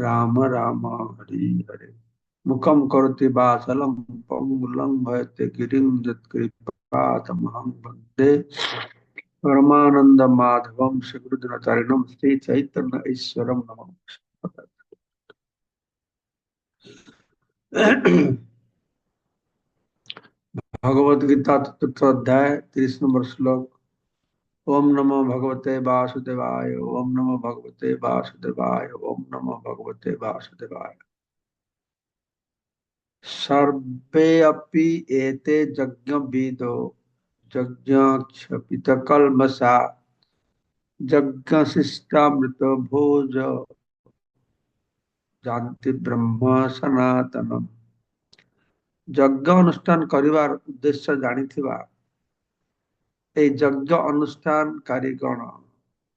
राम राम हरि हरे मुखम करति बासलम पंगुलंघयते गिरिंदत्कृपातमहं वन्दे परमानंद माधवम श्रीगुरुद्राचार्यम श्री चैतन्य ईश्वरम नमः भगवत गीता तत्व अध्याय तीस नंबर श्लोक ओम नमो भगवते वासुदेवाय ओम नमो भगवते वासुदेवाय ओम नमो भगवते वासुदेवाय सर्वे अपि एते यज्ञविदो यज्ञक्षपितकल्मषा यज्ञशिष्टामृत भोज जानते ब्रह्म सनातन यज्ञ अनुष्ठान करिवार उद्देश्य जानिथिबा ଏଇ ଯଜ୍ଞ ଅନୁଷ୍ଠାନକାରୀଗଣ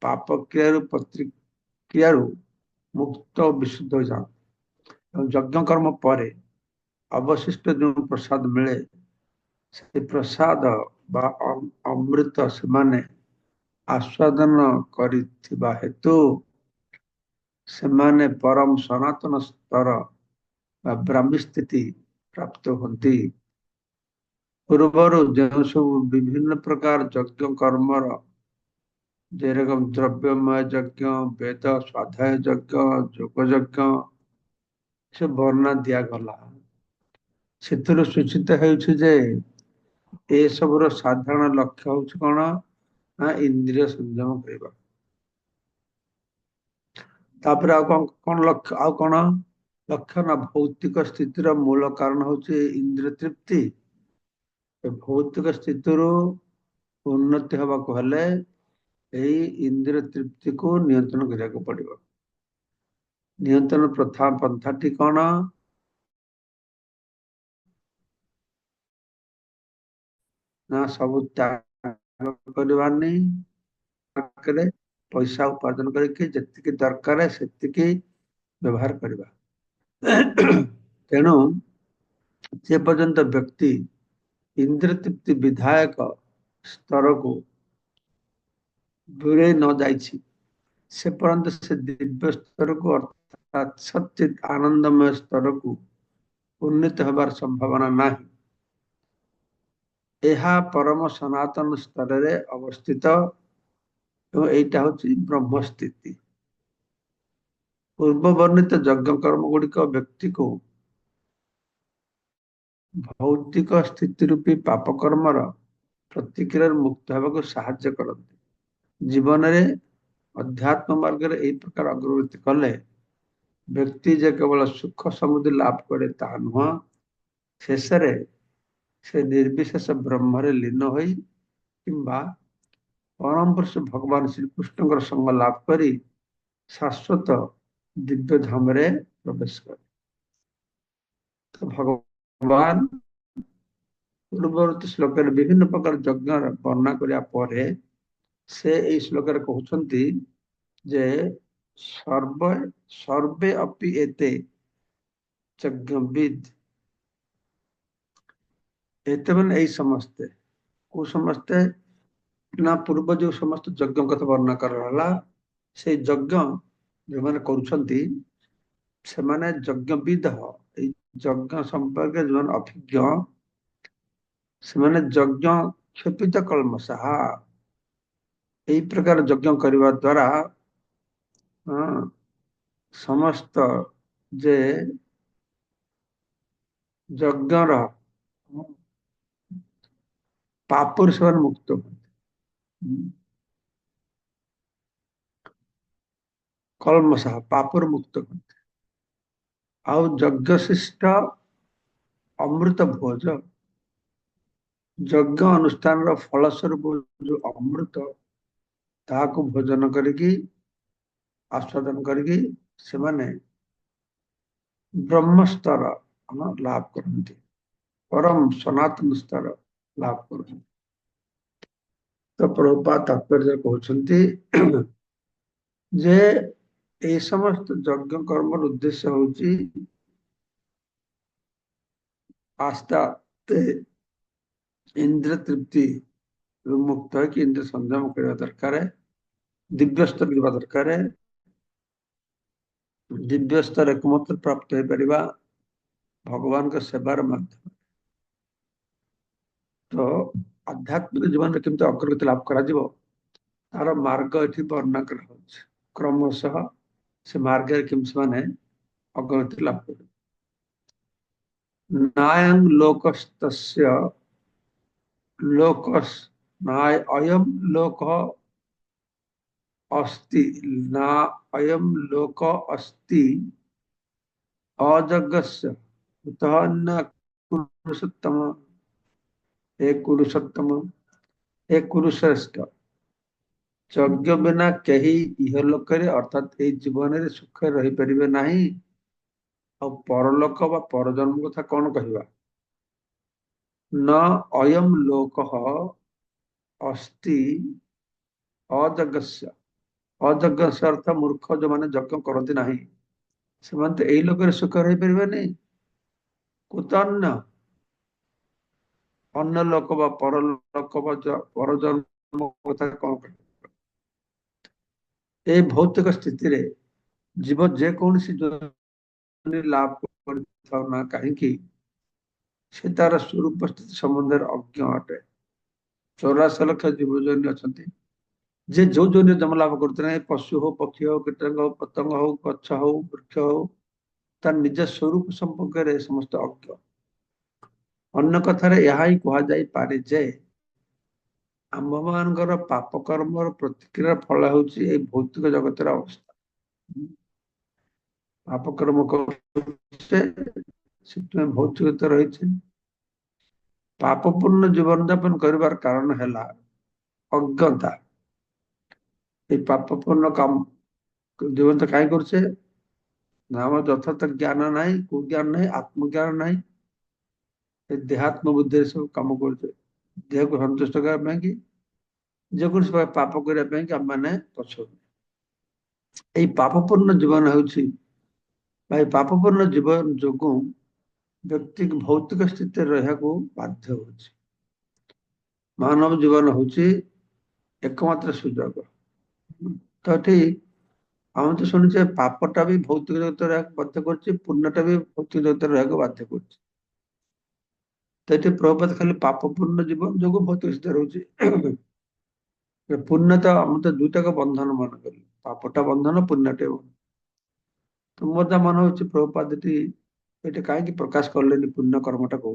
ପାପକ୍ରିୟାରୁ ପ୍ରତିକ୍ରିୟାରୁ ମୁକ୍ତ ବିଶୁଦ୍ଧ ହୋଇଯାଆନ୍ତି ଏବଂ ଯଜ୍ଞକର୍ମ ପରେ ଅବଶିଷ୍ଟ ଯେଉଁ ପ୍ରସାଦ ମିଳେ ସେ ପ୍ରସାଦ ବା ଅମୃତ ସେମାନେ ଆସ୍ୱାଦନ କରିଥିବା ହେତୁ ସେମାନେ ପରମ ସନାତନ ସ୍ତର ବା ବ୍ରାହ୍ମୀ ସ୍ଥିତି ପ୍ରାପ୍ତ ହୁଅନ୍ତି ପୂର୍ବରୁ ଯେଉଁ ସବୁ ବିଭିନ୍ନ ପ୍ରକାର ଯଜ୍ଞ କର୍ମର ଯେରକମ ଦ୍ରବ୍ୟମୟ ଯଜ୍ଞ ବେଦ ସ୍ଵାଧ୍ୟାୟ ଯଜ୍ଞ ଯୋଗ ଯଜ୍ଞ ସେ ବର୍ଣ୍ଣନା ଦିଆଗଲା ସେଥିରୁ ସୂଚିତ ହେଉଛି ଯେ ଏସବୁର ସାଧାରଣ ଲକ୍ଷ୍ୟ ହଉଛି କ'ଣ ନା ଇନ୍ଦ୍ରିୟ ସଂଯମ କରିବା ତାପରେ ଆଉ କ'ଣ କ'ଣ ଲକ୍ଷ୍ୟ ଆଉ କ'ଣ ଲକ୍ଷ୍ୟ ନା ଭୌତିକ ସ୍ଥିତିର ମୂଳ କାରଣ ହଉଛି ଇନ୍ଦ୍ରିୟ ତୃପ୍ତି ଭୌତିକ ସ୍ଥିତିରୁ ଉନ୍ନତି ହେବାକୁ ହେଲେ ଏହି ଇନ୍ଦ୍ରିୟ ତୃପ୍ତିକୁ ନିୟନ୍ତ୍ରଣ କରିବାକୁ ପଡ଼ିବ ନିୟନ୍ତ୍ରଣ ପ୍ରଥା ପନ୍ଥାଟି କ'ଣ ନା ସବୁ ତ୍ୟାଗ କରିବାନି ପଇସା ଉପାର୍ଜନ କରିକି ଯେତିକି ଦରକାର ସେତିକି ବ୍ୟବହାର କରିବା ତେଣୁ ଯେ ପର୍ଯ୍ୟନ୍ତ ବ୍ୟକ୍ତି ଇନ୍ଦ୍ର ତୃପ୍ତି ବିଧାୟକ ସ୍ତରକୁ ଦୂରେଇ ନ ଯାଇଛି ସେ ପର୍ଯ୍ୟନ୍ତ ସେ ଦିବ୍ୟ ସ୍ତରକୁ ଅର୍ଥାତ୍ ସଚିତ ଆନନ୍ଦମୟ ସ୍ତରକୁ ଉନ୍ନୀତ ହେବାର ସମ୍ଭାବନା ନାହିଁ ଏହା ପରମ ସନାତନ ସ୍ତରରେ ଅବସ୍ଥିତ ଏବଂ ଏଇଟା ହଉଛି ବ୍ରହ୍ମ ସ୍ଥିତି ପୂର୍ବ ବର୍ଣ୍ଣିତ ଯଜ୍ଞ କର୍ମ ଗୁଡିକ ବ୍ୟକ୍ତିକୁ ଭୌତିକ ସ୍ଥିତି ରୂପୀ ପାପକର୍ମର ପ୍ରତିକ୍ରିୟାରୁ ମୁକ୍ତ ହେବାକୁ ସାହାଯ୍ୟ କରନ୍ତି ଜୀବନରେ ଅଧ୍ୟାତ୍ମ ମାର୍ଗରେ ଏହି ପ୍ରକାର ଅଗ୍ରଗତି କଲେ ବ୍ୟକ୍ତି ଯେ କେବଳ ସୁଖ ସମୃଦ୍ଧି ଲାଭ କରେ ତାହା ନୁହଁ ଶେଷରେ ସେ ନିର୍ବିଶେଷ ବ୍ରହ୍ମରେ ଲୀନ ହୋଇ କିମ୍ବା ପରମ ପୁରୁଷ ଭଗବାନ ଶ୍ରୀକୃଷ୍ଣଙ୍କର ସଙ୍ଗ ଲାଭ କରି ଶାଶ୍ୱତ ଦିବ୍ୟ ଧାମରେ ପ୍ରବେଶ କରେ ତ ଭଗବାନ भगवान पूर्ववर्ती श्लोक विभिन्न प्रकार यज्ञ वर्णना करने से श्लोक कहते जे सर्व सर्वे अपि एते यज्ञविद एते मान यही समस्ते को समस्ते ना पूर्व जो समस्त यज्ञ कथ वर्णना कर रहा से यज्ञ जो मैंने करज्ञविद ଯଜ୍ଞ ସମ୍ପର୍କରେ ଯେଉଁମାନେ ଅଭିଜ୍ଞ ସେମାନେ ଯଜ୍ଞ କ୍ଷପିତ କଲ୍ମଶାହ ଏହି ପ୍ରକାର ଯଜ୍ଞ କରିବା ଦ୍ୱାରା ସମସ୍ତ ଯେ ଯଜ୍ଞର ପାପରୁ ସେମାନେ ମୁକ୍ତ ହୁଅନ୍ତି କଲ୍ମଶାହ ପାପରୁ ମୁକ୍ତ ହୁଅନ୍ତି ଆଉ ଯଜ୍ଞଶିଷ୍ଟ ଅମୃତ ଭୋଜ ଯଜ୍ଞ ଅନୁଷ୍ଠାନର ଫଳ ସ୍ୱରୂପ ଯୋଉ ଅମୃତ ତାହାକୁ ଭୋଜନ କରିକି ଆସ୍ୱାଦନ କରିକି ସେମାନେ ବ୍ରହ୍ମସ୍ତର ଲାଭ କରନ୍ତି ପରମ ସନାତନ ସ୍ତର ଲାଭ କରନ୍ତି ତ ପ୍ରଭୁପା ତାତ୍ପର୍ଯ୍ୟ କହୁଛନ୍ତି ଯେ এই সমস্ত যজ্ঞ কর্মর উদ্দেশ্য হচ্ছে আস্তে ইন্দ্র তৃপ্তি মুক্ত হয়েকি ইন্দ্র ସଂଯମ କରିବା ଦରକାର ଦିବ୍ୟ ସ୍ତର ଯିବା ଦରକାର ଦିବ୍ୟ ସ୍ତର ଏକମାତ୍ର ପ୍ରାପ୍ତ ହେଇପାରିବା ଭଗବାନଙ୍କ ସେବାର ମାଧ୍ୟମରେ ତ ଆଧ୍ୟାତ୍ମିକ ଜୀବନରେ କେମିତି ଅଗ୍ରଗତି ଲାଭ କରାଯିବ ତାର ମାର୍ଗ ଏଠି ବର୍ଣ୍ଣନା କରାହଉଛି କ୍ରମଶଃ से Kimsman है और लाभ लाभपुर नायंग लोकस तस्य लोकस नाय अयम लोक अस्ति ना अयम लोक अस्ति अजगस्य कुतः न कुरुषोत्तम कुरुषोत्तम कुरुश्रेष्ठ ଯଜ୍ଞ ବିନା କେହି ଇହଲୋକରେ ଅର୍ଥାତ୍ ଏଇ ଜୀବନରେ ସୁଖରେ ରହିପାରିବେ ନାହିଁ ଆଉ ପରଲୋକ ବା ପରଜନ୍ମ କଥା କ'ଣ କହିବା ନ ଅୟମ ଲୋକ ଅସ୍ତି ଅଯଜ୍ଞସ୍ୟ ଅଯଜ୍ଞସ୍ୟ ଅର୍ଥ ମୂର୍ଖ ଯୋଉମାନେ ଯଜ୍ଞ କରନ୍ତି ନାହିଁ ସେମାନେ ତ ଏଇ ଲୋକରେ ସୁଖ ରହିପାରିବେନି କୁତନ୍ୟ ଅନ୍ୟ ଲୋକ ବା ପରଲୋକ ବା ପରଜନ୍ମ କଥା କ'ଣ କହିବା ए भौतिक स्थित जीव जेकोसी जोनि लाभ करना कहीं से तार स्वरूप स्थित सम्बन्ध में अज्ञ अटे चौराश लक्ष जीव जोन अच्छा जे जो जोन जन्म लाभ कर पशु हो पक्षी हो कीट हो पतंग हो गच्छ हो वृक्ष हो तार निज स्वरूप संपर्क समस्त अज्ञ अन्न कथा यहाँ कह पारे जे ଆମ୍ଭମାନଙ୍କର ପାପ କର୍ମର ପ୍ରତିକ୍ରିୟାର ଫଳ ହେଉଛି ଏଇ ଭୌତିକ ଜଗତର ଅବସ୍ଥା ପାପ କର୍ମ କରୁଛେ ସେଥିପାଇଁ ଭୌତିକତା ରହିଛି ପାପପୂର୍ଣ୍ଣ ଜୀବନଯାପନ କରିବାର କାରଣ ହେଲା অজ্ঞতা এই পাপপূর্ণ কাম জীবন তো কাই করছে না আমার যথার্থ জ্ঞান নাই কুজ্ঞান ନାହିଁ ଆତ୍ମଜ୍ଞାନ ନାହିଁ ଏ ଦେହାତ୍ମ বুদ্ধির ସବୁ କାମ କରୁଛେ ଦେହକୁ ସନ୍ତୁଷ୍ଟ କରିବା ପାଇଁକି ଯେକୌଣସି ପାପ କରିବା ପାଇଁକି ଆମେମାନେ ପଛଉ ଏଇ ପାପପୂର୍ଣ୍ଣ ଜୀବନ ହେଉଛି ବା ଏଇ ପାପପୂର୍ଣ୍ଣ ଜୀବନ ଯୋଗୁଁ ବ୍ୟକ୍ତି ଭୌତିକ ସ୍ଥିତିରେ ରହିବାକୁ ବାଧ୍ୟ ହେଉଛି ମାନବ ଜୀବନ ହେଉଛି ଏକମାତ୍ର ସୁଯୋଗ ତ ଏଠି ଆମେ ତ ଶୁଣିଛେ ପାପଟା ବି ଭୌତିକ ଜଗତରେ ରହିବାକୁ ବାଧ୍ୟ କରୁଛି ପୂର୍ଣ୍ଣଟା ବି ଭୌତିକ ଜଗତରେ ରହିବାକୁ ବାଧ୍ୟ କରୁଛି તેથી પ્રભુપાદ ଖାଲି ପାପପୂର୍ଣ୍ଣ ଜୀବନ ଯୋଗୁଁ ବହୁତ ରହୁଛି ପୁଣ୍ୟ ତ ଆମ ତ ଦୁଇଟାକ ବନ୍ଧନ ମନେ କଲି ପାପଟା ବନ୍ଧନ ପୁଣ୍ୟଟେ ତ ମୋର ତା ମନେ ହଉଛି ପ୍ରଭୁପାଦ ଏଠି କାହିଁକି ପ୍ରକାଶ କଲେନି ପୁଣ୍ୟ କର୍ମଟାକୁ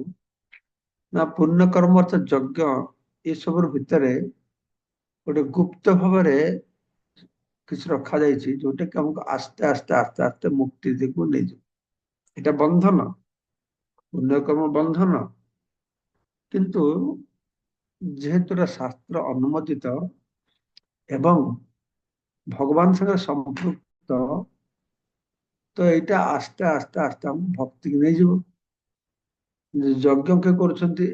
ନା ପୁଣ୍ୟ କର୍ମ ଅର୍ଥାତ ଯଜ୍ଞ ଏସବୁର ଭିତରେ ଗୋଟେ ଗୁପ୍ତ ଭାବରେ କିଛି ରଖାଯାଇଛି ଯୋଉଟାକି ଆମକୁ ଆସ୍ତେ ଆସ୍ତେ ଆସ୍ତେ ଆସ୍ତେ ମୁକ୍ତି ଦିଗକୁ ନେଇଯିବ ଏଇଟା ବନ୍ଧନ ପୁଣ୍ୟକର୍ମ ବନ୍ଧନ কিন্তু যেহেতু শাস্ত্র অনুমোদিত এবং ভগবান সঙ্গে সম্পৃক্ত তো এইটা আস্তে আস্তে আস্তে আমি ভক্তিকে নিয়ে যাব যজ্ঞ কে করছেন্তি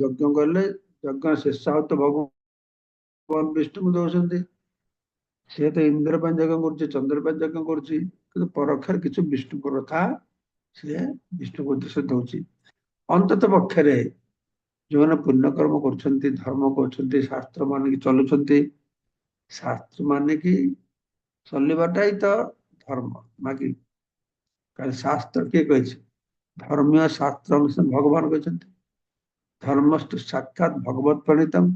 যজ্ঞ করলে যজ্ঞ শেষ হত ভগবান বিষ্ণুকে দৌଛନ୍ତି সে তো ইন্দ্র পাই যজ্ঞ করছে চন্দ্র পাই যজ্ঞ করছে কিন্তু পরক্ষের কিছু বিষ্ণু কথা সে বিষ্ণুকে উদ্দেশ্য দৌছে অନ୍ତତ ପକ୍ଷରେ ଯେଉଁମାନେ ପୁଣ୍ୟକର୍ମ କରୁଛନ୍ତି ଧର୍ମ କରୁଛନ୍ତି ଶାସ୍ତ୍ର ମାନିକି ଚଲୁଛନ୍ତି ଶାସ୍ତ୍ର ମାନିକି ଚଲିବାଟା ହିଁ ତ ଧର୍ମ ବାକି କାରଣ ଶାସ୍ତ୍ର କିଏ କହିଛି ଧର୍ମୀୟ ଶାସ୍ତ୍ର ଭଗବାନ କହିଛନ୍ତି ଧର୍ମସ୍ତୁ ସାକ୍ଷାତ ଭଗବତ ପ୍ରଣୀତମ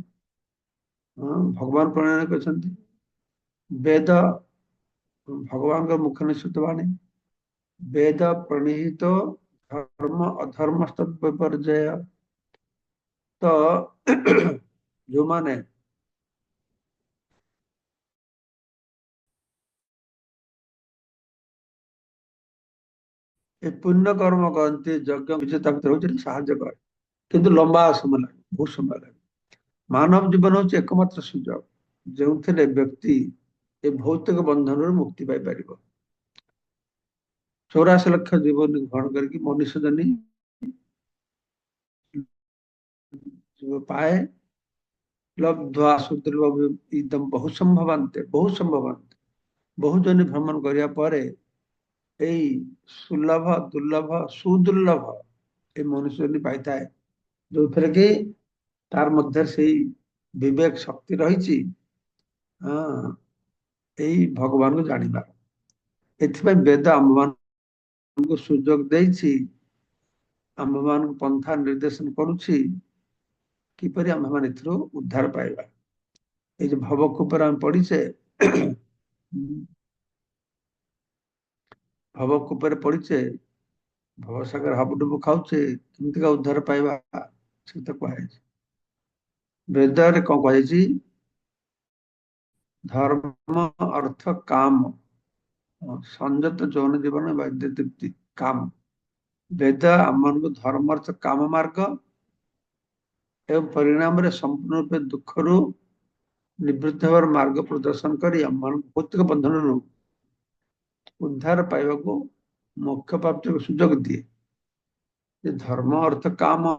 ଭଗବାନ ପ୍ରଣୟନ କରିଛନ୍ତି ବେଦ ଭଗବାନଙ୍କ ମୁଖ ନିଃସୃତ ବାଣୀ ବେଦ ପ୍ରଣୀତ धर्म अधर्म विपर्जय तो जो माने ए पुण्य कर्म कहते यज्ञ सहाय करे कि लंबा समय लगे बहुत समय लगे मानव जीवन हूँ एकम्र सुजोग जो थे व्यक्ति ए भौतिक बंधन रु मुक्ति पाई पारी ଚଉରାଅଶୀ ଲକ୍ଷ ଜୀବନୀ ଗ୍ରହଣ କରିକି ମନୁଷ୍ୟ ଜନୀ ପାଏ ଲବ୍ଧ୍ୱା ସୁଦୁର୍ଲଭ ଇଦମ ବହୁ ସମ୍ଭବାନ୍ତେ ବହୁ ସମ୍ଭବାନ୍ତେ ବହୁ ଜନୀ ଭ୍ରମଣ କରିବା ପରେ ଏଇ ସୁଲଭ ଦୁର୍ଲଭ ସୁଦୁର୍ଲଭ ଏ ମନୁଷ୍ୟ ଜନୀ ପାଇଥାଏ ଯୋଉଥିରେ କି ତାର ମଧ୍ୟରେ ସେଇ ବିବେକ ଶକ୍ତି ରହିଛି ଏଇ ଭଗବାନଙ୍କୁ ଜାଣିବା ଏଥିପାଇଁ ବେଦ ଆମମାନଙ୍କୁ ଆମମାନଙ୍କୁ ସୁଯୋଗ ଦେଇଛି ଆମ୍ଭମାନଙ୍କୁ ପନ୍ଥା ନିର୍ଦ୍ଦେଶନ କରୁଛି କିପରି ଆମ୍ଭମାନେ ଏଥିରୁ ଉଦ୍ଧାର ପାଇବା ଏଇ ଯୋଉ ଭବକୂପରେ ଆମେ ପଢିଛେ ଭବକୂପରେ ପଢିଛେ ଭବସାଗର ହାବୁଡୁବୁ ଖାଉଛେ କେମିତିକା ଉଦ୍ଧାର ପାଇବା ସେ ତ କୁହାଯାଇଛି ବେଦରେ କଣ କୁହାଯାଇଛି ଧର୍ମ ଅର୍ଥ କାମ ସଂଯତ ଯୌନ ଜୀବନ କାମ ବେଦ ଆମମାନଙ୍କୁ ଅର୍ଥ କାମ ମାର୍ଗ ଏବଂ ପରିଣାମରେ ସମ୍ପୂର୍ଣ୍ଣ ରୂପେ ଦୁଃଖରୁ ନିବୃତ୍ତ ହେବାର ମାର୍ଗ ପ୍ରଦର୍ଶନ କରି ଆମମାନଙ୍କୁ ଭୌତିକ ବନ୍ଧନରୁ ଉଦ୍ଧାର ପାଇବାକୁ ମୁଖ୍ୟ ପ୍ରାପ୍ତି ସୁଯୋଗ ଦିଏ ଯେ ଧର୍ମ ଅର୍ଥ କାମ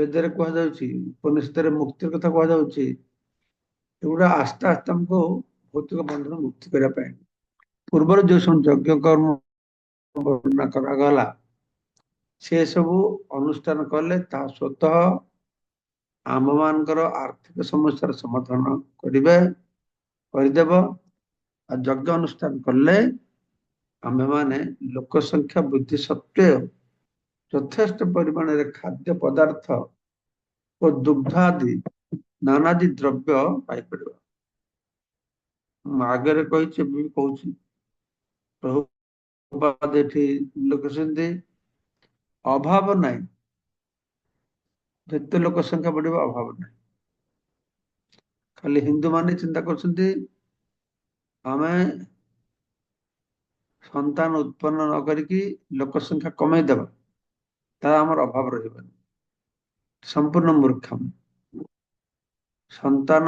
ବେଦରେ କୁହାଯାଉଛି ଉପନିଷ୍ଠରେ ମୁକ୍ତିର କଥା କୁହାଯାଉଛି ଏଗୁଡ଼ା ଆସ୍ତେ ଆସ୍ତେ ଆମକୁ ଭୌତିକ ବନ୍ଧନ ମୁକ୍ତି କରିବା ପାଇଁ ପୂର୍ବରୁ ଯୋଉ ସବୁ ଯଜ୍ଞ କର୍ମ ବର୍ଣ୍ଣନା କରାଗଲା ସେସବୁ ଅନୁଷ୍ଠାନ କଲେ ତା ସ୍ୱତଃ ମାନଙ୍କର ଆର୍ଥିକ ସମସ୍ୟାର ସମାଧାନ କରିବେ କରିଦେବ ଆଉ ଯଜ୍ଞ ଅନୁଷ୍ଠାନ କଲେ ଆମେମାନେ ଲୋକ ସଂଖ୍ୟା ବୃଦ୍ଧି ସତ୍ତ୍ୱେ ଯଥେଷ୍ଟ ପରିମାଣରେ ଖାଦ୍ୟ ପଦାର୍ଥ ଓ ଦୁଗ୍ଧ ଆଦି ନାନାଦି ଦ୍ରବ୍ୟ ପାଇପାରିବା ଆଗରେ କହିଛି ଏବେ ବି କହୁଛି ପ୍ରଭୁପାଦ ଏଠି ଲୋକଛନ୍ତି ଅଭାବ ନାହିଁ ଯେତେ ଲୋକ ସଂଖ୍ୟା ବଢିବ ଅଭାବ ନାହିଁ ଖାଲି ହିନ୍ଦୁମାନେ ଚିନ୍ତା କରୁଛନ୍ତି ଆମେ ସନ୍ତାନ ଉତ୍ପନ୍ନ ନ କରିକି ଲୋକ ସଂଖ୍ୟା କମେଇଦେବା ତାହା ଆମର ଅଭାବ ରହିବନି ସମ୍ପୂର୍ଣ୍ଣ ମୂର୍ଖ ସନ୍ତାନ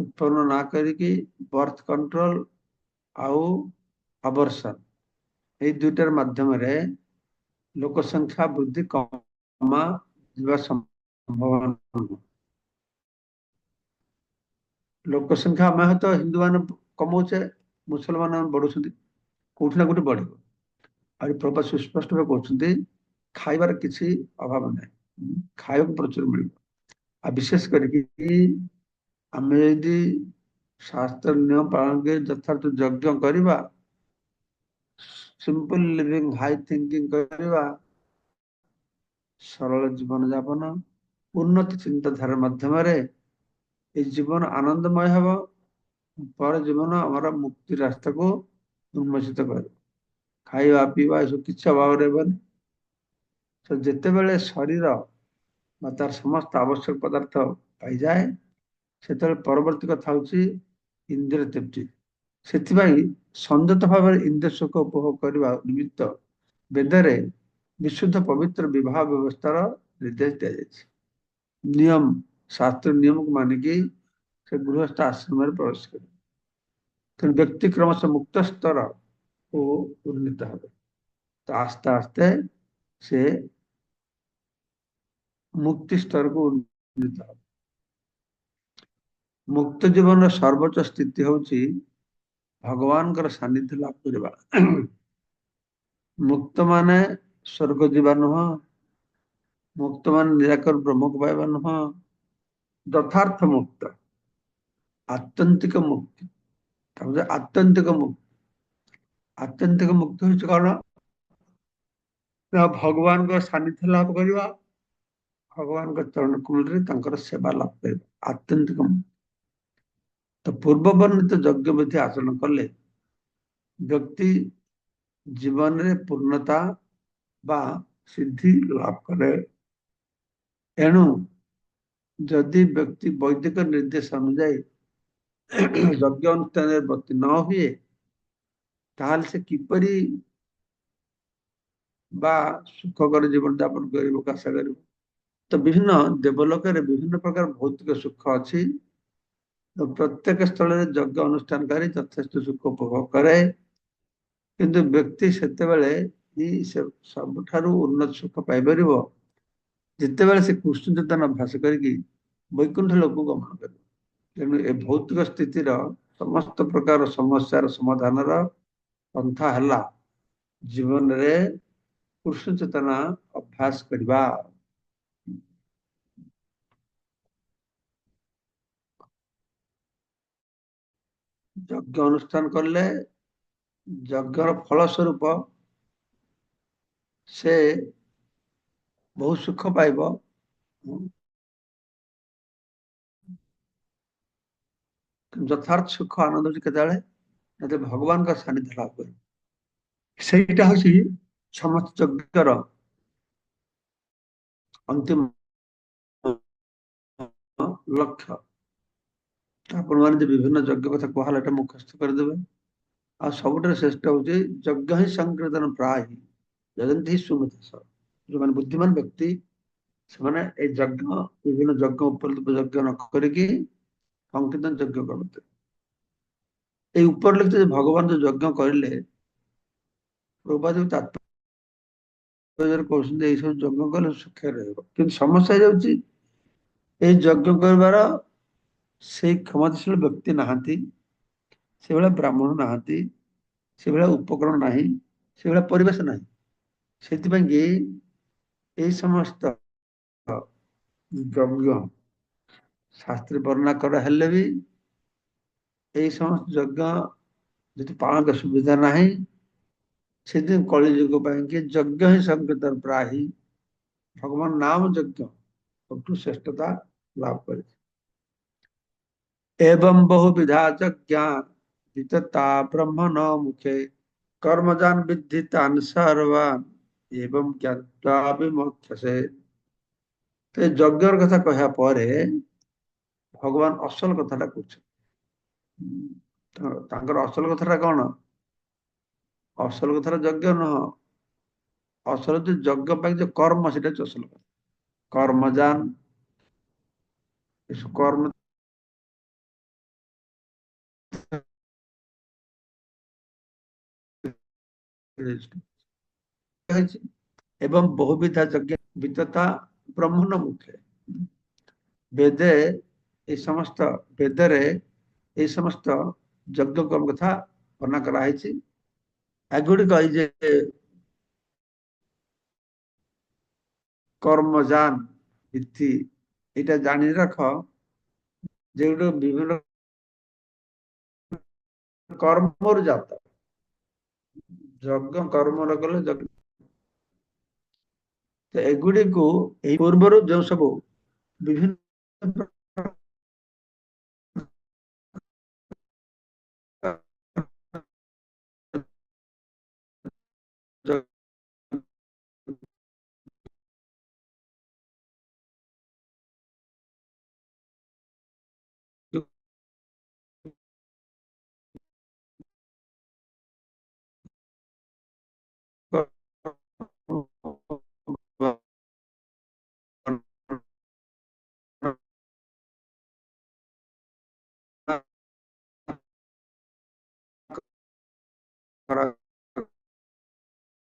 ଉତ୍ପନ୍ନ ନ କରିକି ବର୍ଥ କଣ୍ଟ୍ରୋଲ ଆଉ ଅବର୍ସନ ଏଇ ଦୁଇଟାର ମାଧ୍ୟମରେ ଲୋକ ସଂଖ୍ୟା ବୃଦ୍ଧି କମା ଯିବା ସମ୍ଭାବନା ଲୋକ ସଂଖ୍ୟା ଆମେ ହୟତ ହିନ୍ଦୁମାନେ କମାଉଛେ ମୁସଲମାନ ବଢୁଛନ୍ତି କୋଉଠି ନା କୋଉଠି ବଢିବ ଆହୁରି ପ୍ରଭା ସୁସ୍ପଷ୍ଟ ଭାବେ କହୁଛନ୍ତି ଖାଇବାର କିଛି ଅଭାବ ନାହିଁ ଖାଇବାକୁ ପ୍ରଚୁର ମିଳିବ ଆଉ ବିଶେଷ କରିକି ଆମେ ଯଦି ସ୍ୱାସ୍ଥ୍ୟ ନିୟମ ପାଳନ କରି ଯଥାର୍ଥ ଯଜ୍ଞ କରିବା ସିମ୍ପଲ ଲିଭିଂ ହାଇ ଥିଙ୍କିଂ କରିବା ସରଳ ଜୀବନଯାପନ ଉନ୍ନତି ଚିନ୍ତାଧାରା ମାଧ୍ୟମରେ ଏ ଜୀବନ ଆନନ୍ଦମୟ ହେବ ପର ଜୀବନ ଆମର ମୁକ୍ତି ରାସ୍ତାକୁ ଉନ୍ମୋଚିତ କରିବ ଖାଇବା ପିଇବା ଏସବୁ କିଛି ଅଭାବ ରହିବନି ତ ଯେତେବେଳେ ଶରୀର ବା ତାର ସମସ୍ତ ଆବଶ୍ୟକ ପଦାର୍ଥ ପାଇଯାଏ ସେତେବେଳେ ପରବର୍ତ୍ତୀ କଥା ହେଉଛି ଇନ୍ଦ୍ର ତୃପ୍ତି ସେଥିପାଇଁ ସଞ୍ଜତ ଭାବରେ ଇନ୍ଦ୍ର ସୁଖ ଉପଭୋଗ କରିବା ନିମିତ୍ତ ବେଦରେ ବିଶୁଦ୍ଧ ପବିତ୍ର ବିବାହ ବ୍ୟବସ୍ଥାର ନିର୍ଦ୍ଦେଶ ଦିଆଯାଇଛି ନିୟମ ଶାସ୍ତ୍ର ନିୟମକୁ ମାନିକି ସେ ଗୃହସ୍ଥ ଆଶ୍ରମରେ ପ୍ରବେଶ କରିବ ତେଣୁ ବ୍ୟକ୍ତି କ୍ରମଶଃ ମୁକ୍ତ ସ୍ତର ও উন্নীত হবে তো আস্তে আস্তে সে মুক্তি স্তরকে উন্নীত হবে ମୁକ୍ତ ଜୀବନର ସର୍ବୋଚ୍ଚ ସ୍ଥିତି ହେଉଛି ଭଗବାନଙ୍କର ସାନ୍ନିଧ୍ୟ ଲାଭ କରିବା ମୁକ୍ତ ମାନେ ସ୍ୱର୍ଗ ଯିବା ନୁହଁ ମୁକ୍ତ ମାନେ ନିରାକର ବ୍ରହ୍ମକୁ ପାଇବା ନୁହଁ ଯଥାର୍ଥ ମୁକ୍ତ ଆତ୍ୟନ୍ତିକ ମୁକ୍ତି ତାପରେ ଆତ୍ୟନ୍ତିକ ମୁକ୍ତି ଆତ୍ୟନ୍ତିକ ମୁକ୍ତି ହେଉଛି କ'ଣ ନା ଭଗବାନଙ୍କ ସାନ୍ନିଧ୍ୟ ଲାଭ କରିବା ଭଗବାନଙ୍କ ଚରଣ କୂଳରେ ତାଙ୍କର ସେବା ଲାଭ କରିବା ଆତ୍ୟନ୍ତିକ ମୁକ୍ତି তো পূর্ব পূর্ববর্ণিত যজ্ঞবিধি আচরণ করলে ব্যক্তি জীবনে পূর্ণতা বা সিদ্ধি লাভ করে এণু যদি ব্যক্তি বৈদিক নির্দেশ অনুযায়ী যজ্ঞ অনুষ্ঠানের ব্যক্তি ন হুয়ে তাহলে সে কিপরি বা সুখকর জীবনযাপন করিব কাশা করিব তো বিভিন্ন দেবলোকের বিভিন্ন প্রকার ভৌতিক সুখ আছে ପ୍ରତ୍ୟେକ ସ୍ଥଳରେ ଯଜ୍ଞ ଅନୁଷ୍ଠାନ କରି ଯଥେଷ୍ଟ ସୁଖ ଉପଭୋଗ କରେ କିନ୍ତୁ ବ୍ୟକ୍ତି ସେତେବେଳେ ହିଁ ସେ ସବୁଠାରୁ ଉନ୍ନତ ସୁଖ ପାଇପାରିବ ଯେତେବେଳେ ସେ କୃଷ୍ଣ ଚେତନ ଅଭ୍ୟାସ କରିକି ବୈକୁଣ୍ଠ ଲୋକକୁ ଗମନ କରିବ ତେଣୁ ଏ ଭୌତିକ ସ୍ଥିତିର ସମସ୍ତ ପ୍ରକାର ସମସ୍ୟାର ସମାଧାନର ପନ୍ଥା ହେଲା ଜୀବନରେ କୃଷ୍ଣ ଚେତନା ଅଭ୍ୟାସ କରିବା যজ্ঞ অনুষ্ঠান করলে যজ্ঞর ফলস্বরূপ সে বহু সুখ পাইব ଯଥାର୍ଥ ସୁଖ ଆନନ୍ଦ ହେଉଛି କେତେବେଳେ ଯଦି ଭଗବାନଙ୍କ ସାନ୍ନିଧ୍ୟ ଲାଭ କରିବ ସେଇଟା ହେଉଛି ସମସ୍ତ ଯଜ୍ଞର ଅନ୍ତିମ ଲକ୍ଷ୍ୟ ଆପଣମାନେ ଯେ ବିଭିନ୍ନ ଯଜ୍ଞ କଥା କୁହାହେଲା ଏଇଟା ମୁଖସ୍ଥ କରିଦେବେ ଆଉ ସବୁଠାରୁ ଶ୍ରେଷ୍ଠ ହେଉଛି ଯଜ୍ଞ ହିଁ ସଂକୀର୍ତ୍ତନ ପ୍ରାୟ ଯଜନ୍ତି ହିଁ ସୁମେଧାସ ଯେଉଁମାନେ ବୁଦ୍ଧିମାନ ବ୍ୟକ୍ତି ସେମାନେ ଏଇ ଯଜ୍ଞ ବିଭିନ୍ନ ଯଜ୍ଞ ଉପଲବ୍ଧ ଯଜ୍ଞ ନ କରିକି ସଂକୀର୍ତ୍ତନ ଯଜ୍ଞ କରନ୍ତି এই উপরলিখিত যে ଭଗବାନ ଯେଉଁ ଯଜ୍ଞ କରିଲେ প্রভুপাত তাৎপর্য କହୁଛନ୍ତି এইসব ଯଜ୍ଞ କଲେ সুখে ରହିବ କିନ୍ତୁ ସମସ୍ୟା ହେଇଯାଉଛି এই ଯଜ୍ଞ କରିବାର से क्षमताशील व्यक्ति नहांती से ब्राह्मण नहांती से भाया उपकरण ना से भाया परेश ना से समस्त यज्ञ शास्त्र वर्णना कर समस्त यज्ञ जो पालन का सुविधा ना से कली युग यज्ञ ही संकेत प्राय भगवान नाम यज्ञ सब श्रेष्ठता लाभ करें एवं बहुविधा यज्ञा वितता ब्रह्मणो মুখে কর্মজান বৃদ্ধি তান সর্বান এবং জ্ঞাতাভিমোক্ষসে তো যজ্ঞর কথা কহা পরে ভগবান অসল কথাটা করছে তাঙ্কর অসল কথাটা কন অসল কথাটা যজ্ঞ নহ অসল যে যজ্ঞ পাই যে কর্ম সেটা হচ্ছে অসল কথা কর্মজান কর্ম এবং বহুবিধা যজ্ঞের বিততা ব্রহ্মণ মুখে বেদে এই সমস্ত বেদরে এই সমস্ত যজ্ঞকর্ম কথা বর্ণনা করা হয়েছে এগুড়ি এই যে কর্মযান ভিত্তি এটা জানি রাখ যেগুলো বিভিন্ন কর্মর জাত ଯଜ୍ଞ କର୍ମର କଲେ ଯଜ୍ଞ ଏଗୁଡ଼ିକୁ ଏହି ପୂର୍ବରୁ ଯେଉଁ ସବୁ ବିଭିନ୍ନ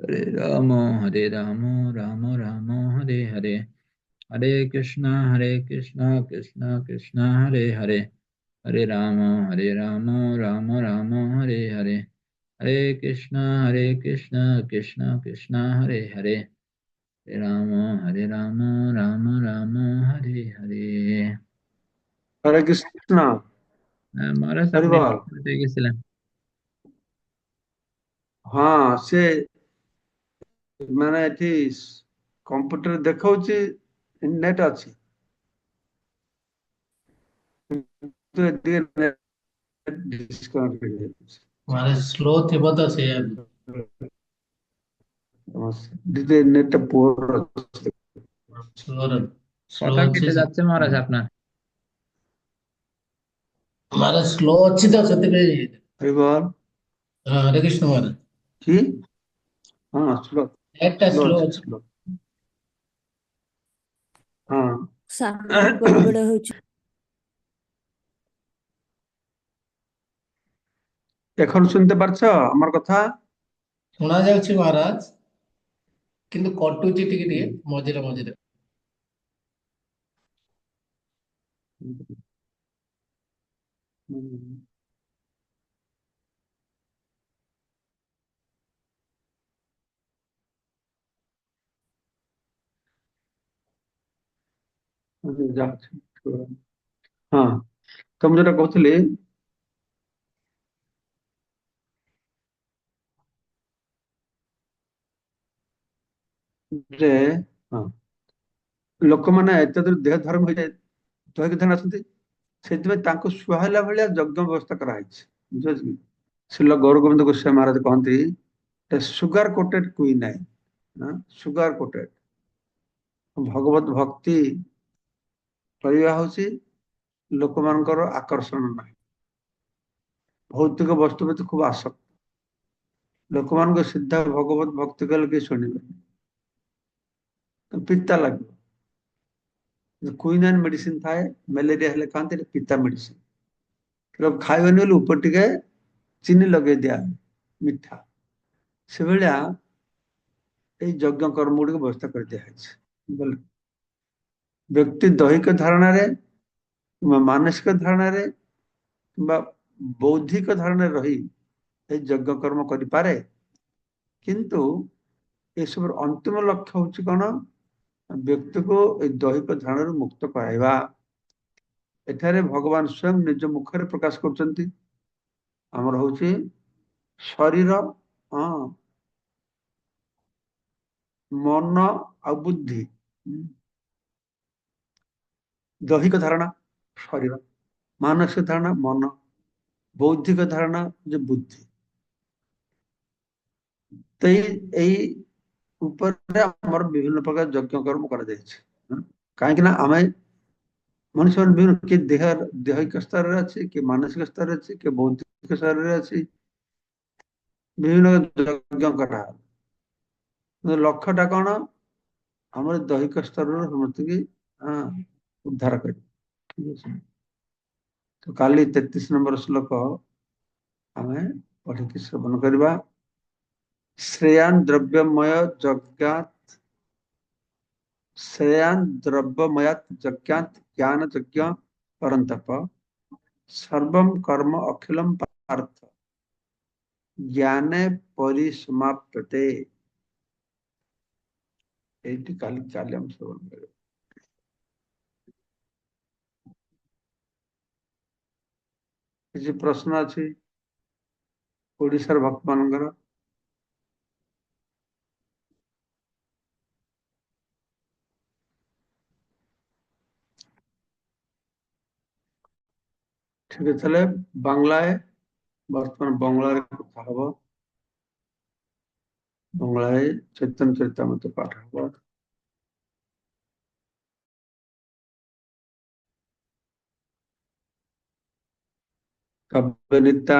হরে রাম হরে রাম রাম রাম হরে হরে হরে কৃষ্ণ হরে কৃষ্ণ কৃষ্ণ কৃষ্ণ হরে হরে হরে রাম হরে রাম রাম রাম হরে হরে হরে কৃষ্ণ হরে কৃষ্ণ কৃষ্ণ কৃষ্ণ হরে হরে হরে রাম হরে রাম রাম রাম হরে হরে হরে কৃষ্ণ হ্যাঁ, মহারাজ গেছিলাম হ্যাঁ সে ମାନେ ଏଠି କମ୍ପ୍ୟୁଟର ଦେଖଉଛି ନେଟ୍ ଅଛି କିନ୍ତୁ ଏତିକି ଡିସକନେକ୍ଟ ହେଇଯାଉଛି ମାନେ ସ୍ଲୋ ଥିବ ତ ସେଇଆ নেট পুয়ার আছে কথা কেটে যাচ্ছে মহারাজ আপনার মহারাজ স্লো আছে তো সেতেবেই এবার হ্যাঁ হরে কৃষ্ণ মহারাজ কি হ্যাঁ স্লো এখন শুনতে পারছ আমার কথা শোনা যাচ্ছে মহারাজ কিন্তু কটুচি টিকে দিয়ে মজিরে মজিরে -hmm. ହଁ ତମେ ଯୋଉଟା କହୁଥିଲେ ଯେ ହଁ ଲୋକମାନେ ଏତେଦୂର ଦେହ ଧର୍ମ ହୋଇଯାଏ ଦୈହିକ ଧ୍ୟାନ ଆସନ୍ତି ସେଥିପାଇଁ ତାଙ୍କୁ ସୁହାଇଲା ଭଳିଆ ଯଜ୍ଞ ବ୍ୟବସ୍ଥା କରାହେଇଛି ବୁଝିପାରୁଛି ଶ୍ରୀଲ ଗୌର ଗୋବିନ୍ଦ ଗୋସ୍ୱାମୀ ମହାରାଜ କହନ୍ତି ସୁଗାର କୋଟେଡ୍ କୁଇ ନାହିଁ ସୁଗାର କୋଟେଡ୍ ଭଗବତ ଭକ୍ତି हूँ लोक मान आकर्षण ना भौतिक वस्तु प्रति खुब आसक्त लोक मान सीधा भगवत भक्ति कह कि शुणी पिता लगे क्वीन मेडिसिन थाए मेलेरिया खाते पिता मेडिसिन खाए ऊपर टिके चीनी लगे दिया मिठा से भाया यज्ञ कर्म गुड़ व्यवस्था कर दिया दिखाई ବ୍ୟକ୍ତି ଦୈହିକ ଧାରଣାରେ କିମ୍ବା ମାନସିକ ଧାରଣାରେ କିମ୍ବା ବୌଦ୍ଧିକ ଧାରଣାରେ ରହି ଏହି ଯଜ୍ଞ କର୍ମ କରିପାରେ କିନ୍ତୁ ଏସବୁର ଅନ୍ତିମ ଲକ୍ଷ୍ୟ ହଉଛି କ'ଣ ବ୍ୟକ୍ତିକୁ ଏଇ ଦୈହିକ ଧାରଣାରୁ ମୁକ୍ତ କରାଇବା ଏଠାରେ ଭଗବାନ ସ୍ୱୟଂ ନିଜ ମୁଖରେ ପ୍ରକାଶ କରୁଛନ୍ତି ଆମର ହଉଛି ଶରୀର ହଁ ମନ ଆଉ ବୁଦ୍ଧି দৈহিক ধারণা শরীর মানসিক ধারণা মন বৌদ্ধিক ধারণা যে বুদ্ধি তাই এই উপরে আমার বিভিন্ন প্রকার যজ্ঞ কর্ম করা যাইছে কাহিঁকি না আমি মানুষের বিভিন্ন কি দেহের দৈহিক স্তরের আছে কি মানসিক স্তরের আছে কি বৌদ্ধিক স্তরের আছে বিভিন্ন যজ্ঞ করা লক্ষ্যটা কোন আমার দৈহিক স্তরের সমস্ত কি उद्धार कर तो काली तेतीस नंबर श्लोक आम पढ़ी श्रवण करवा श्रेयान द्रव्यमय जज्ञात श्रेयान द्रव्यमयात जज्ञात ज्ञान यज्ञ परंतप सर्व कर्म अखिल पार्थ ज्ञाने परिसमाप्यते काली काली हम श्रवण करें কিছু প্রশ্ন আছে ওড়িশার ভক্ত ଭକ୍ତମାନଙ୍କର ঠিক আছে তাহলে বাংলায় বর্তমান বাংলার কথা হব বাংলায় চৈতন্য চৈতন্য মতো পাঠ হব kabelita